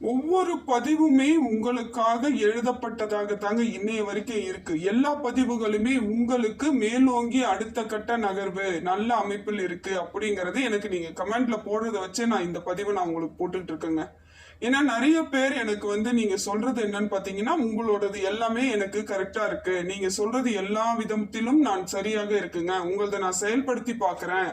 ஒவ்வொரு பதிவுமே உங்களுக்காக எழுதப்பட்டதாக தாங்க இன்னைய வரைக்கும் இருக்கு. எல்லா பதிவுகளுமே உங்களுக்கு மேலோங்கி அடுத்த கட்ட நகர்வு நல்ல அமைப்பில் இருக்கு அப்படிங்கறது எனக்கு நீங்க கமெண்ட்ல போடுறத வச்சு நான் இந்த பதிவை நான் உங்களுக்கு போட்டுட்டு இருக்கேங்க. ஏன்னா நிறைய பேர் எனக்கு வந்து நீங்க சொல்றது என்னன்னு பாத்தீங்கன்னா உங்களோடது எல்லாமே எனக்கு கரெக்டா இருக்கு. நீங்க சொல்றது எல்லா விதத்திலும் நான் சரியாக இருக்குங்க. உங்களத நான் செயல்படுத்தி பாக்குறேன்.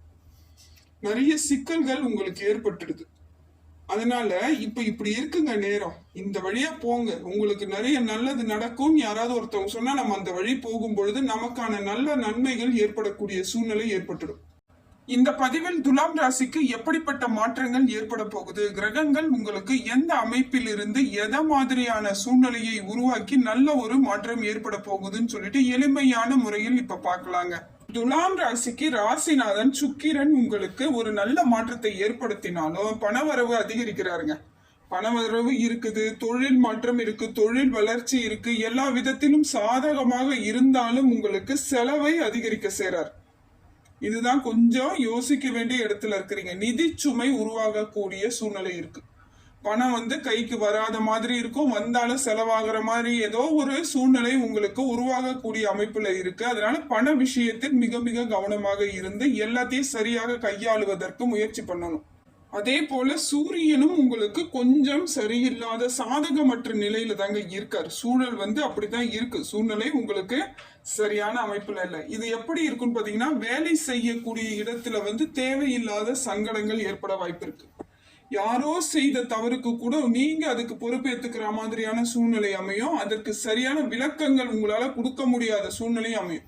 நிறைய சிக்கல்கள் உங்களுக்கு ஏற்பட்டுடுது. அதனால இப்ப இப்படி இருக்குங்க நேரம். இந்த வழியா போங்க. உங்களுக்கு நிறைய நல்லது நடக்கும் யாராவது ஒருத்தவங்க சொன்னா நம்ம அந்த வழி போகும் பொழுது நமக்கான நல்ல நன்மைகள் ஏற்படக்கூடிய சூழ்நிலை ஏற்பட்டுடும். இந்த பதிவில் துலாம் ராசிக்கு எப்படிப்பட்ட மாற்றங்கள் ஏற்பட போகுது? கிரகங்கள் உங்களுக்கு எந்த அமைப்பில் இருந்து எத மாதிரியான சூழ்நிலையை உருவாக்கி நல்ல ஒரு மாற்றம் ஏற்பட போகுதுன்னு சொல்லிட்டு எளிமையான முறையில் இப்ப பார்க்கலாங்க. துலாம் ராசிக்கு ராசிநாதன் சுக்கிரன் உங்களுக்கு ஒரு நல்ல மாற்றத்தை ஏற்படுத்தினாலும் பணவரவு அதிகரிக்கிறாருங்க. பணவரவு இருக்குது தொழில் மாற்றம் இருக்கு தொழில் வளர்ச்சி இருக்கு எல்லா விதத்திலும் சாதகமாக இருந்தாலும் உங்களுக்கு செலவை அதிகரிக்க சேரார் இதுதான் கொஞ்சம் யோசிக்க வேண்டிய இடத்துல இருக்கிறீங்க. நிதி சுமை உருவாகக்கூடிய சூழ்நிலை இருக்கு. பணம் வந்து கைக்கு வராத மாதிரி இருக்கும். வந்தாலும் செலவாகிற மாதிரி ஏதோ ஒரு சூழ்நிலை உங்களுக்கு உருவாகக்கூடிய அமைப்புல இருக்கு. அதனால பண விஷயத்தில் மிக மிக கவனமாக இருந்து எல்லாத்தையும் சரியாக கையாளுவதற்கு முயற்சி பண்ணணும். அதே போல சூரியனும் உங்களுக்கு கொஞ்சம் சரியில்லாத சாதகமற்ற நிலையில தாங்க இருக்கார். சூழல் வந்து அப்படிதான் இருக்கு. சூழ்நிலை உங்களுக்கு சரியான அமைப்புல இல்லை. இது எப்படி இருக்குன்னு பாத்தீங்கன்னா வேலை செய்யக்கூடிய இடத்துல வந்து தேவையில்லாத சங்கடங்கள் ஏற்பட வாய்ப்பு இருக்கு. யாரோ செய்த தவறுக்கு கூட நீங்க அதுக்கு பொறுப்பேத்துக்கிற மாதிரியான சூழ்நிலை அமையும். அதற்கு சரியான விளக்கங்கள் உங்களால கொடுக்க முடியாத சூழ்நிலை அமையும்.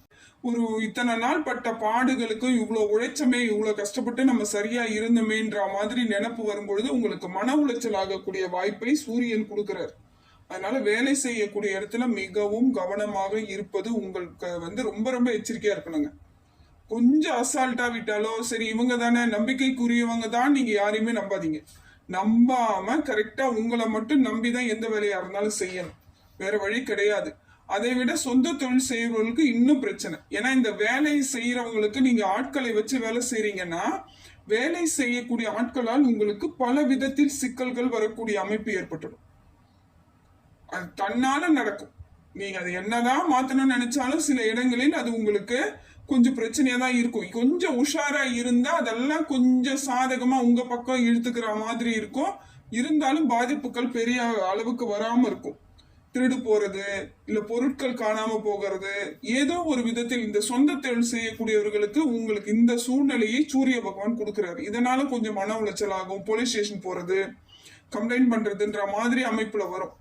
ஒரு இத்தனை நாள் பட்ட பாடுகளுக்கும் இவ்வளோ உழைச்சமே இவ்வளோ கஷ்டப்பட்டு நம்ம சரியா இருந்தோமேன்ற மாதிரி நினப்பு வரும்பொழுது உங்களுக்கு மன உளைச்சல் ஆகக்கூடிய வாய்ப்பை சூரியன் கொடுக்கிறார். அதனால வேலை செய்யக்கூடிய இடத்துல மிகவும் கவனமாக இருப்பது உங்களுக்கு வந்து ரொம்ப ரொம்ப எச்சரிக்கையா இருக்கணுங்க. கொஞ்சம் அசால்ட்டா விட்டாலோ சரி இவங்க தானே நம்பிக்கைக்குரியவங்க தான் நீங்க யாரையுமே நம்பாதீங்க. நம்பாம கரெக்டா உங்களை மட்டும் நம்பி தான் எந்த வேலையா இருந்தாலும் செய்யணும். வேற வழி கிடையாது. அதை விட சொந்த தொழில் செய்யறவங்களுக்கு இன்னும் பிரச்சனை. ஏன்னா இந்த வேலை செய்யறவங்களுக்கு நீங்க ஆட்களை வச்சு வேலை செய்றீங்கன்னா வேலை செய்யக்கூடிய ஆட்களால் உங்களுக்கு பல விதத்தில் சிக்கல்கள் வரக்கூடிய அமைப்பு ஏற்பட்டுடும். அது தன்னால நடக்கும். நீங்க அது என்னதான் மாத்தணும்னு நினைச்சாலும் சில இடங்களில் அது உங்களுக்கு கொஞ்சம் பிரச்சனையா தான் இருக்கும். கொஞ்சம் உஷாரா இருந்தா அதெல்லாம் கொஞ்சம் சாதகமா உங்க பக்கம் இழுத்துக்கிற மாதிரி இருக்கும். இருந்தாலும் பாதிப்புகள் பெரிய அளவுக்கு வராம இருக்கும். திருடு போறது இல்ல பொருட்கள் காணாம போகிறது ஏதோ ஒரு விதத்தில் இந்த சொந்த தொழில் செய்யக்கூடியவர்களுக்கு உங்களுக்கு இந்த சூழ்நிலையை சூரிய பகவான் கொடுக்கிறாரு. இதனால கொஞ்சம் மன உளைச்சல் ஆகும் போலீஸ் ஸ்டேஷன் போறது கம்ப்ளைண்ட் பண்றதுன்ற மாதிரி அமைப்புல வரும்.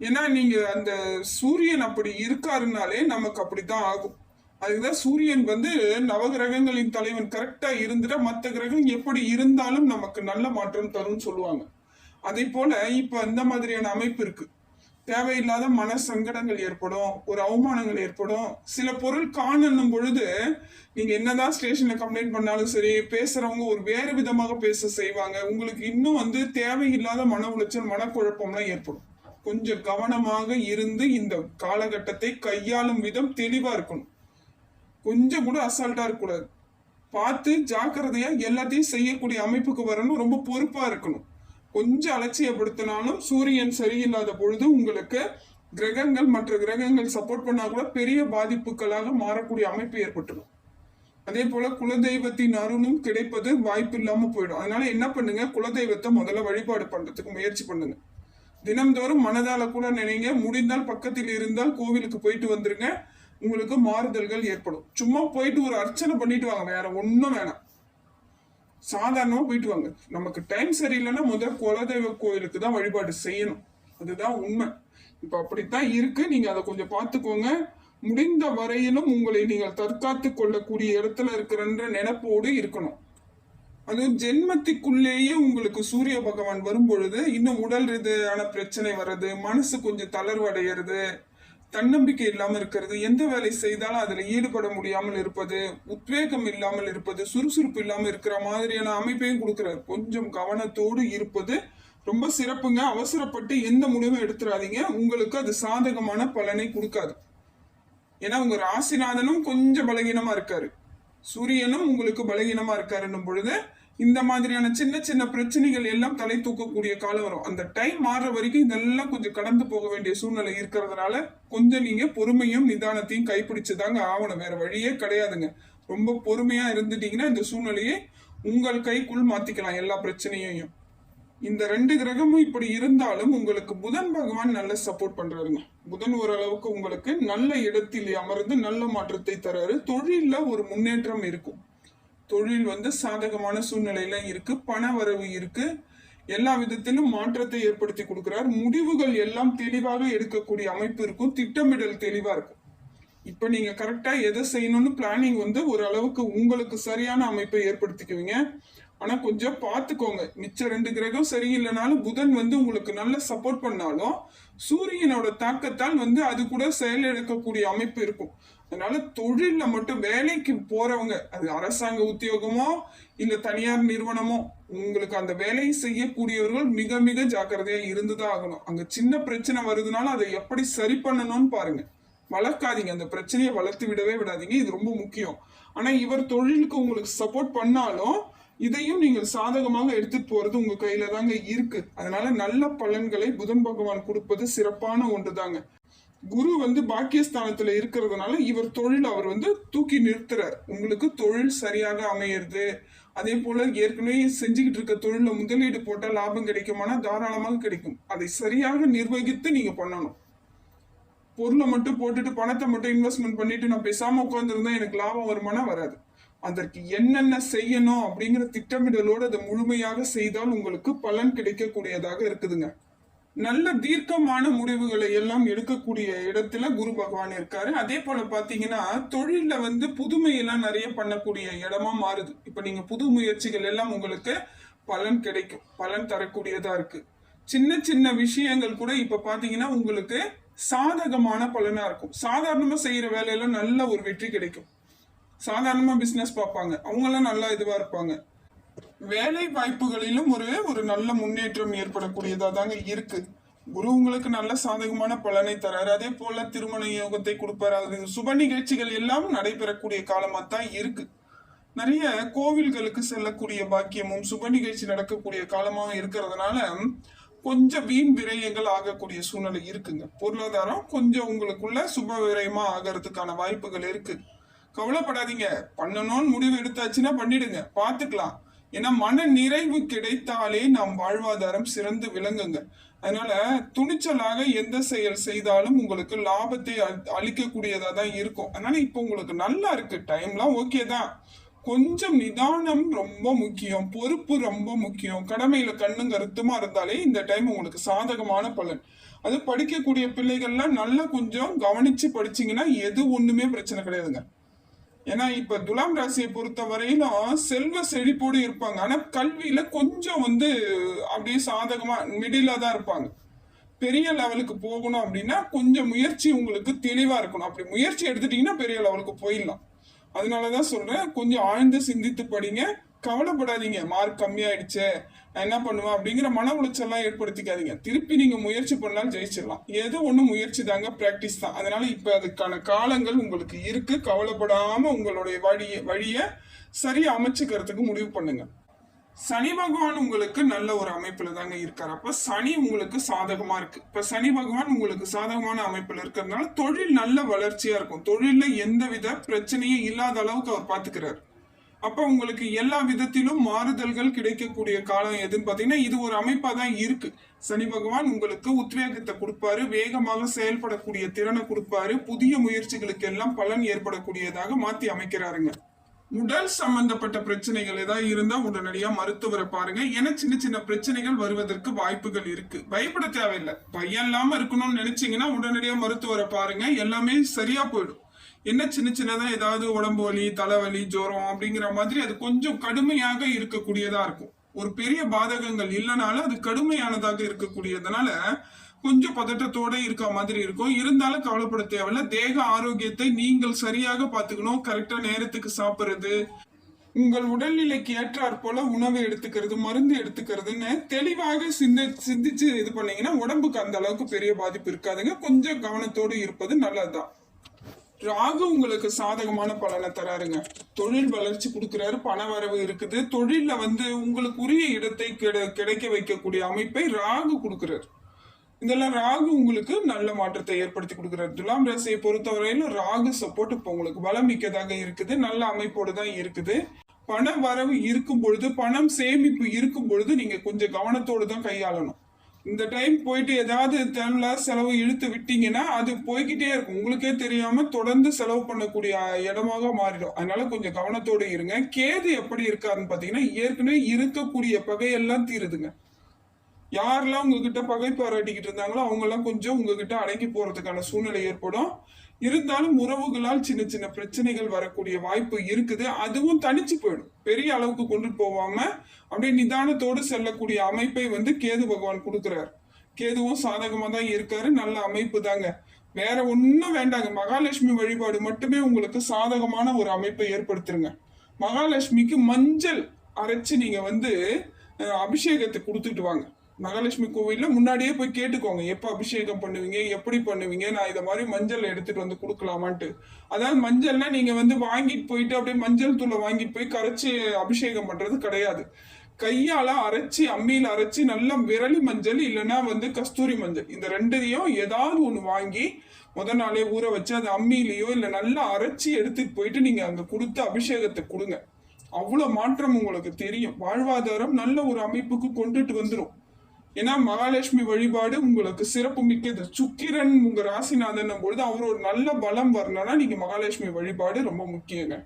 ஏன்னா நீங்க அந்த சூரியன் அப்படி இருக்காருனாலே நமக்கு அப்படித்தான் ஆகும். அதுதான் சூரியன் வந்து நவகிரகங்களின் தலைவன் கரெக்டா இருந்துட்டா மற்ற கிரகம் எப்படி இருந்தாலும் நமக்கு நல்ல மாற்றம் தரும்னு சொல்லுவாங்க. அதே போல இப்ப இந்த மாதிரியான அமைப்பு இருக்கு. தேவையில்லாத மன சங்கடங்கள் ஏற்படும் ஒரு அவமானங்கள் ஏற்படும். சில பொருள் காணணும் பொழுது நீங்க என்னதான் ஸ்டேஷன்ல கம்ப்ளைண்ட் பண்ணாலும் சரி பேசுறவங்க ஒரு வேறு விதமாக பேச செய்வாங்க. உங்களுக்கு இன்னும் வந்து தேவையில்லாத மன உளைச்சல் மனக்குழப்பம்லாம் ஏற்படும். கொஞ்சம் கவனமாக இருந்து இந்த காலகட்டத்தை கையாளும் விதம் தெளிவா இருக்கணும். கொஞ்சம் கூட அசால்ட்டா இருக்கக்கூடாது பார்த்து ஜாக்கிரதையா எல்லாத்தையும் செய்யக்கூடிய அமைப்புக்கு வரணும். ரொம்ப பொறுப்பா இருக்கணும். கொஞ்சம் அலட்சியப்படுத்தினாலும் சூரியன் சரியில்லாத பொழுது உங்களுக்கு கிரகங்கள் மற்ற கிரகங்கள் சப்போர்ட் பண்ணா கூட பெரிய பாதிப்புகளாக மாறக்கூடிய அமைப்பு ஏற்பட்டுடும் அதே போல குலதெய்வத்தின் அருணும் கிடைப்பது வாய்ப்பு இல்லாம போயிடும். அதனால என்ன பண்ணுங்க? குலதெய்வத்தை முதல்ல வழிபாடு பண்றதுக்கு முயற்சி பண்ணுங்க. தினம்தோறும் மனதால கூட நினைங்க. முடிந்தால் பக்கத்தில் இருந்தால் கோவிலுக்கு போயிட்டு வந்துருங்க. உங்களுக்கு மாறுதல்கள் ஏற்படும். சும்மா போயிட்டு ஒரு அர்ச்சனை பண்ணிட்டு வாங்க வேற ஒன்றும் வேணாம். சாதாரணமாக போயிட்டு வாங்க. நமக்கு டைம் சரியில்லைன்னா முதல் குலதெய்வ கோயிலுக்கு தான் வழிபாடு செய்யணும். அதுதான் உண்மை. இப்போ அப்படித்தான் இருக்கு. நீங்க அதை கொஞ்சம் பார்த்துக்கோங்க. முடிந்த வரையிலும் உங்களை நீங்கள் தற்காத்து கொள்ளக்கூடிய இடத்துல இருக்கிறன்ற நினைப்போடு இருக்கணும். அதுவும் ஜென்மத்திற்குள்ளேயே உங்களுக்கு சூரிய பகவான் வரும் பொழுது இன்னும் உடல் ரீதியான பிரச்சனை வர்றது மனசு கொஞ்சம் தளர்வடைகிறது தன்னம்பிக்கை இல்லாமல் இருக்கிறது எந்த வேலை செய்தாலும் அதில் ஈடுபட முடியாமல் இருப்பது உத்வேகம் இல்லாமல் இருப்பது சுறுசுறுப்பு இல்லாமல் இருக்கிற மாதிரியான அமைப்பையும் கொடுக்குறாரு. கொஞ்சம் கவனத்தோடு இருப்பது ரொம்ப சிறப்புங்க. அவசரப்பட்டு எந்த முடிவும் எடுத்துடாதீங்க உங்களுக்கு அது சாதகமான பலனை கொடுக்காது. ஏன்னா உங்க ராசிநாதனும் கொஞ்சம் பலகீனமா இருக்காரு. சூரியனும் உங்களுக்கு பலகீனமா இருக்காருன்னும் பொழுது இந்த மாதிரியான சின்ன சின்ன பிரச்சனைகள் எல்லாம் தலை தூக்கக்கூடிய காலம் வரும். அந்த டைம் மாறுற வரைக்கும் இதெல்லாம் கொஞ்சம் கடந்து போக வேண்டிய சூழ்நிலை இருக்கிறதுனால கொஞ்சம் நீங்க பொறுமையும் நிதானத்தையும் கைப்பிடிச்சுதாங்க ஆகணும். வேற வழியே கிடையாதுங்க. ரொம்ப பொறுமையா இருந்துட்டீங்கன்னா இந்த சூழ்நிலையை உங்கள் கைக்குள் மாத்திக்கலாம் எல்லா பிரச்சனையையும். இந்த ரெண்டு கிரகமும் இப்படி இருந்தாலும் உங்களுக்கு புதன் பகவான் நல்ல சப்போர்ட் பண்றாருங்க. புதன் ஓரளவுக்கு உங்களுக்கு நல்ல இடத்தில் அமர்ந்து நல்ல மாற்றத்தை தராரு. தொழில ஒரு முன்னேற்றம் இருக்கும். தொழில் வந்து சாதகமான சூழ்நிலையில இருக்கு பண வரவு இருக்கு. எல்லா விதத்திலும் மாற்றத்தை ஏற்படுத்தி கொடுக்கிறார். முடிவுகள் எல்லாம் தெளிவாக எடுக்கக்கூடிய அமைப்பு இருக்கும். திட்டமிடல் தெளிவா இருக்கும். இப்ப நீங்க கரெக்டா எதை செய்யணும்னு பிளானிங் வந்து ஒரு அளவுக்கு உங்களுக்கு சரியான அமைப்பை ஏற்படுத்திக்குவீங்க. ஆனா கொஞ்சம் பார்த்துக்கோங்க. மிச்ச ரெண்டு கிரகம் சரியில்லைனாலும் புதன் வந்து உங்களுக்கு நல்ல சப்போர்ட் பண்ணாலும் சூரியனோட தாக்கத்தால் வந்து அது கூட செயலிழக்கக்கூடிய அமைப்பு இருக்கும். அதனால தொழில்ல மட்டும் வேலைக்கு போறவங்க அது அரசாங்க உத்தியோகமோ இல்ல தனியார் நிறுவனமோ உங்களுக்கு அந்த வேலையை செய்யக்கூடியவர்கள் மிக மிக ஜாக்கிரதையா இருந்துதான் ஆகணும். அங்க சின்ன பிரச்சனை வருதுனால அதை எப்படி சரி பண்ணணும்னு பாருங்க. வளர்க்காதீங்க. அந்த பிரச்சனையை வளர்த்து விடவே விடாதீங்க. இது ரொம்ப முக்கியம். ஆனா இவர் தொழிலுக்கு உங்களுக்கு சப்போர்ட் பண்ணாலும் இதையும் நீங்கள் சாதகமாக எடுத்துட்டு போறது உங்க கையில தாங்க இருக்கு. அதனால நல்ல பலன்களை புதன் பகவான் கொடுப்பது சிறப்பான ஒன்று தாங்க குரு வந்து பாக்கியஸ்தானத்துல இருக்கிறதுனால இவர் தொழில் அவர் வந்து தூக்கி நிறுத்துறார். உங்களுக்கு தொழில் சரியாக அமையிறது. அதே போல ஏற்கனவே செஞ்சுக்கிட்டு இருக்க தொழில முதலீடு போட்டால் லாபம் கிடைக்குமானா தாராளமாக கிடைக்கும். அதை சரியாக நிர்வகித்து நீங்க பண்ணணும். பொருளை மட்டும் போட்டுட்டு பணத்தை மட்டும் இன்வெஸ்ட்மெண்ட் பண்ணிட்டு நான் பேசாம உட்காந்துருந்தா எனக்கு லாபம் வருமானா வராது. அதற்கு என்னென்ன செய்யணும் அப்படிங்கிற திட்டமிடலோடு அதை முழுமையாக செய்தால் உங்களுக்கு பலன் கிடைக்கக்கூடியதாக இருக்குதுங்க. நல்ல தீர்க்கமான முடிவுகளை எல்லாம் எடுக்கக்கூடிய இடத்துல குரு பகவான் இருக்காரு. அதே போல பாத்தீங்கன்னா தொழில வந்து புதுமையெல்லாம் நிறைய பண்ணக்கூடிய இடமா மாறுது. இப்ப நீங்க புது முயற்சிகள் எல்லாம் உங்களுக்கு பலன் கிடைக்கும். பலன் தரக்கூடியதா இருக்கு. சின்ன சின்ன விஷயங்கள் கூட இப்ப பாத்தீங்கன்னா உங்களுக்கு சாதகமான பலனா இருக்கும். சாதாரணமா செய்யற வேலையில நல்ல ஒரு வெற்றி கிடைக்கும். சாதாரணமா பிசினஸ் பார்ப்பாங்க. அவங்கெல்லாம் நல்லா இதுவா இருப்பாங்க. வேலை வாய்ப்புகளிலும் ஒரு ஒரு நல்ல முன்னேற்றம் ஏற்படக்கூடியதா தாங்க இருக்கு. குரு உங்களுக்கு நல்ல சாதகமான பலனை தராரு. அதே போல திருமண யோகத்தை கொடுப்பாரு. அது சுப நிகழ்ச்சிகள் எல்லாம் நடைபெறக்கூடிய காலமா தான் இருக்கு. நிறைய கோவில்களுக்கு செல்லக்கூடிய பாக்கியமும் சுப நிகழ்ச்சி நடக்கக்கூடிய காலமாக இருக்கிறதுனால கொஞ்சம் வீண் விரயங்கள் ஆகக்கூடிய சூழ்நிலை இருக்குங்க. பொருளாதாரம் கொஞ்சம் உங்களுக்குள்ள சுப விரயமா ஆகிறதுக்கான வாய்ப்புகள் இருக்கு. கவலைப்படாதீங்க. பண்ணணும்னு முடிவு எடுத்தாச்சுன்னா பண்ணிடுங்க. பார்த்துக்கலாம். ஏன்னா மன நிறைவு கிடைத்தாலே நாம் வாழ்வாதாரம் சிறந்து விளங்குங்க. அதனால துணிச்சலாக எந்த செயல் செய்தாலும் உங்களுக்கு லாபத்தை அளிக்கக்கூடியதா தான் இருக்கும். அதனால இப்போ உங்களுக்கு நல்லா இருக்கு. டைம்லாம் ஓகே தான். கொஞ்சம் நிதானம் ரொம்ப முக்கியம். பொறுப்பு ரொம்ப முக்கியம். கடமையில கண்ணும் கருத்துமா இருந்தாலே இந்த டைம் உங்களுக்கு சாதகமான பலன். அது படிக்கக்கூடிய பிள்ளைகள்லாம் நல்லா கொஞ்சம் கவனிச்சு படிச்சீங்கன்னா எது ஒண்ணுமே பிரச்சனை கிடையாதுங்க. ஏன்னா இப்ப துலாம் ராசியை பொறுத்த வரையிலும் செல்வ செழிப்போடு இருப்பாங்க. ஆனா கல்வியில கொஞ்சம் வந்து அப்படியே சாதகமா மிடில தான் இருப்பாங்க. பெரிய லெவலுக்கு போகணும் அப்படின்னா கொஞ்சம் முயற்சி உங்களுக்கு தெளிவா இருக்கணும். அப்படி முயற்சி எடுத்துட்டீங்கன்னா பெரிய லெவலுக்கு போயிடலாம். அதனாலதான் சொல்றேன் கொஞ்சம் ஆழ்ந்து சிந்தித்து படிங்க. கவலைப்படாதீங்க. மார்க் கம்மியாயிடுச்சு. நான் என்ன பண்ணுவேன் அப்படிங்கிற மன உளைச்சல்லாம் ஏற்படுத்திக்காதீங்க. திருப்பி நீங்க முயற்சி பண்ணாலும் ஜெயிச்சிடலாம். எது ஒன்று முயற்சி தாங்க பிராக்டிஸ் தான். அதனால இப்ப அதுக்கான காலங்கள் உங்களுக்கு இருக்கு. கவலைப்படாம உங்களுடைய வழிய வழிய சரியாக அமைச்சுக்கிறதுக்கு முடிவு பண்ணுங்க. சனி பகவான் உங்களுக்கு நல்ல ஒரு அமைப்புல தாங்க இருக்காரு. அப்ப சனி உங்களுக்கு சாதகமா இருக்கு. இப்ப சனி பகவான் உங்களுக்கு சாதகமான அமைப்புல இருக்கிறதுனால தொழில் நல்ல வளர்ச்சியா இருக்கும். தொழில்ல எந்தவித பிரச்சனையும் இல்லாத அளவுக்கு அவர் பாத்துக்கிறாரு. அப்போ உங்களுக்கு எல்லா விதத்திலும் மாறுதல்கள் கிடைக்கக்கூடிய காலம் எதுன்னு பார்த்தீங்கன்னா இது ஒரு அமைப்பாக தான் இருக்கு. சனி பகவான் உங்களுக்கு உத்வேகத்தை கொடுப்பாரு வேகமாக செயல்படக்கூடிய திறனை கொடுப்பாரு புதிய முயற்சிகளுக்கு எல்லாம் பலன் ஏற்படக்கூடியதாக மாற்றி அமைக்கிறாருங்க. உடல் சம்பந்தப்பட்ட பிரச்சனைகள் ஏதாவது இருந்தா உடனடியா மருத்துவரை பாருங்க. ஏன்னா சின்ன சின்ன பிரச்சனைகள் வருவதற்கு வாய்ப்புகள் இருக்கு. பயப்பட தேவையில்லை. பையன் இல்லாம இருக்கணும்னு நினைச்சீங்கன்னா உடனடியா மருத்துவரை பாருங்க. எல்லாமே சரியா போயிடும். என்ன சின்ன சின்னதா ஏதாவது உடம்பு வலி தலைவலி ஜுரம் அப்படிங்கிற மாதிரி அது கொஞ்சம் கடுமையாக இருக்கக்கூடியதா இருக்கும். ஒரு பெரிய பாதகங்கள் இல்லைனாலும் அது கடுமையானதாக இருக்கக்கூடியதுனால கொஞ்சம் பதட்டத்தோட இருக்க மாதிரி இருக்கும். இருந்தாலும் கவலைப்பட தேவையில்ல. தேக ஆரோக்கியத்தை நீங்கள் சரியாக பார்த்துக்கணும். கரெக்டா நேரத்துக்கு சாப்பிடுறது உங்கள் உடல்நிலைக்கு ஏற்றாற் போல உணவு எடுத்துக்கிறது மருந்து எடுத்துக்கிறதுன்னு தெளிவாக சிந்தி சிந்திச்சு இது பண்ணீங்கன்னா உடம்புக்கு அந்த அளவுக்கு பெரிய பாதிப்பு இருக்காதுங்க. கொஞ்சம் கவனத்தோடு இருப்பது நல்லதுதான். ராகு உங்களுக்கு சாதகமான பலனை தராருங்க. தொழில் வளர்ச்சி கொடுக்குறாரு பண வரவு இருக்குது. தொழில்ல வந்து உங்களுக்கு உரிய இடத்தை கிடைக்க வைக்கக்கூடிய அமைப்பை ராகு கொடுக்குறாரு. இதெல்லாம் ராகு உங்களுக்கு நல்ல மாற்றத்தை ஏற்படுத்தி கொடுக்குறாரு. துலாம் ராசியை பொறுத்தவரையிலும் ராகு சப்போர்ட் இப்போ உங்களுக்கு பலம் மிக்கதாக இருக்குது. நல்ல அமைப்போடு தான் இருக்குது. பண வரவு இருக்கும் பொழுது பணம் சேமிப்பு இருக்கும் பொழுது நீங்க கொஞ்சம் கவனத்தோடு தான் கையாளணும். இந்த டைம் போயிட்டு ஏதாவது தேவையில்லாத செலவு இழுத்து விட்டீங்கன்னா அது போய்கிட்டே இருக்கும். உங்களுக்கே தெரியாம தொடர்ந்து செலவு பண்ணக்கூடிய இடமாக மாறிடும். அதனால கொஞ்சம் கவனத்தோடு இருங்க. கேது எப்படி இருக்காருன்னு பாத்தீங்கன்னா ஏற்கனவே இருக்கக்கூடிய பகையெல்லாம் தீருதுங்க. யாரெல்லாம் உங்ககிட்ட பகை பாராட்டிக்கிட்டு இருந்தாங்களோ அவங்க எல்லாம் கொஞ்சம் உங்ககிட்ட அடங்கி போறதுக்கான சூழ்நிலை ஏற்படும். இருந்தாலும் உறவுகளால் சின்ன சின்ன பிரச்சனைகள் வரக்கூடிய வாய்ப்பு இருக்குது. அதுவும் தனிச்சு போயிடும். பெரிய அளவுக்கு கொண்டு போகாம அப்படியே நிதானத்தோடு செல்லக்கூடிய அமைப்பை வந்து கேது பகவான் கொடுக்குறார். கேதுவும் சாதகமா தான் இருக்காரு. நல்ல அமைப்பு தாங்க. வேற ஒன்றும் வேண்டாங்க. மகாலட்சுமி வழிபாடு மட்டுமே உங்களுக்கு சாதகமான ஒரு அமைப்பை ஏற்படுத்துருங்க. மகாலட்சுமிக்கு மஞ்சள் அரைச்சு நீங்க வந்து அபிஷேகத்தை கொடுத்துட்டு வாங்க. மகாலட்சுமி கோவில்ல முன்னாடியே போய் கேட்டுக்கோங்க. எப்ப அபிஷேகம் பண்ணுவீங்க எப்படி பண்ணுவீங்க நான் இதை மாதிரி மஞ்சள் எடுத்துட்டு வந்து கொடுக்கலாமான்ட்டு. அதாவது மஞ்சள்னா நீங்க வந்து வாங்கிட்டு போயிட்டு அப்படியே மஞ்சள் தூளை வாங்கிட்டு போய் கரைச்சி அபிஷேகம் பண்றது கிடையாது. கையால அரைச்சி அம்மியில அரைச்சி நல்லா விரலி மஞ்சள் இல்லைன்னா வந்து கஸ்தூரி மஞ்சள். இந்த ரெண்டையும் ஏதாவது ஒண்ணு வாங்கி முத நாளே ஊற வச்சு அது அம்மியிலையோ இல்ல நல்லா அரைச்சி எடுத்துட்டு போயிட்டு நீங்க அங்க கொடுத்து அபிஷேகத்தை கொடுங்க. அவ்வளவு மாற்றம் உங்களுக்கு தெரியும். வாழ்வாதாரம் நல்ல ஒரு அமைப்புக்கு கொண்டுட்டு வந்துடும் ஏன்னா மகாலட்சுமி வழிபாடு உங்களுக்கு சிறப்பு மிக்கது. சுக்கிரன் உங்க ராசிநாதன் பொழுது அவர் ஒரு நல்ல பலம் வரணும்னா நீங்க மகாலட்சுமி வழிபாடு ரொம்ப முக்கியங்க.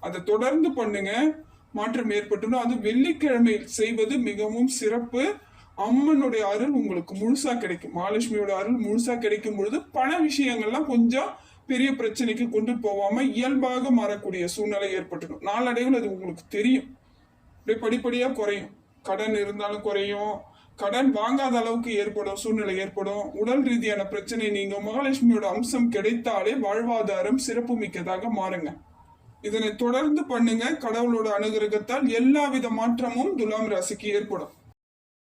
அதை தொடர்ந்து பண்ணுங்க. மாற்றம் ஏற்பட்டுடும் அது வெள்ளிக்கிழமையில் செய்வது மிகவும் சிறப்பு. அம்மனுடைய அருள் உங்களுக்கு முழுசா கிடைக்கும். மகாலட்சுமியோட அருள் முழுசா கிடைக்கும் பொழுது பண விஷயங்கள்லாம் கொஞ்சம் பெரிய பிரச்சனைக்கு கொண்டு போகாம இயல்பாக மாறக்கூடிய சூழ்நிலை ஏற்பட்டுடும். நாளடைவில் அது உங்களுக்கு தெரியும். அப்படியே படிப்படியா குறையும். கடன் இருந்தாலும் குறையும். கடன் வாங்காத அளவுக்கு ஏற்படும் சூழ்நிலை ஏற்படும். உடல் ரீதியான பிரச்சனை நீங்க மகாலட்சுமியோட அம்சம் கிடைத்தாலே வாழ்வாதாரம் சிறப்பு மிக்கதாக மாறுங்க. இதனை தொடர்ந்து பண்ணுங்க. கடவுளோட அனுகிரகத்தால் எல்லா வித மாற்றமும் துலாம் ராசிக்கு ஏற்படும்.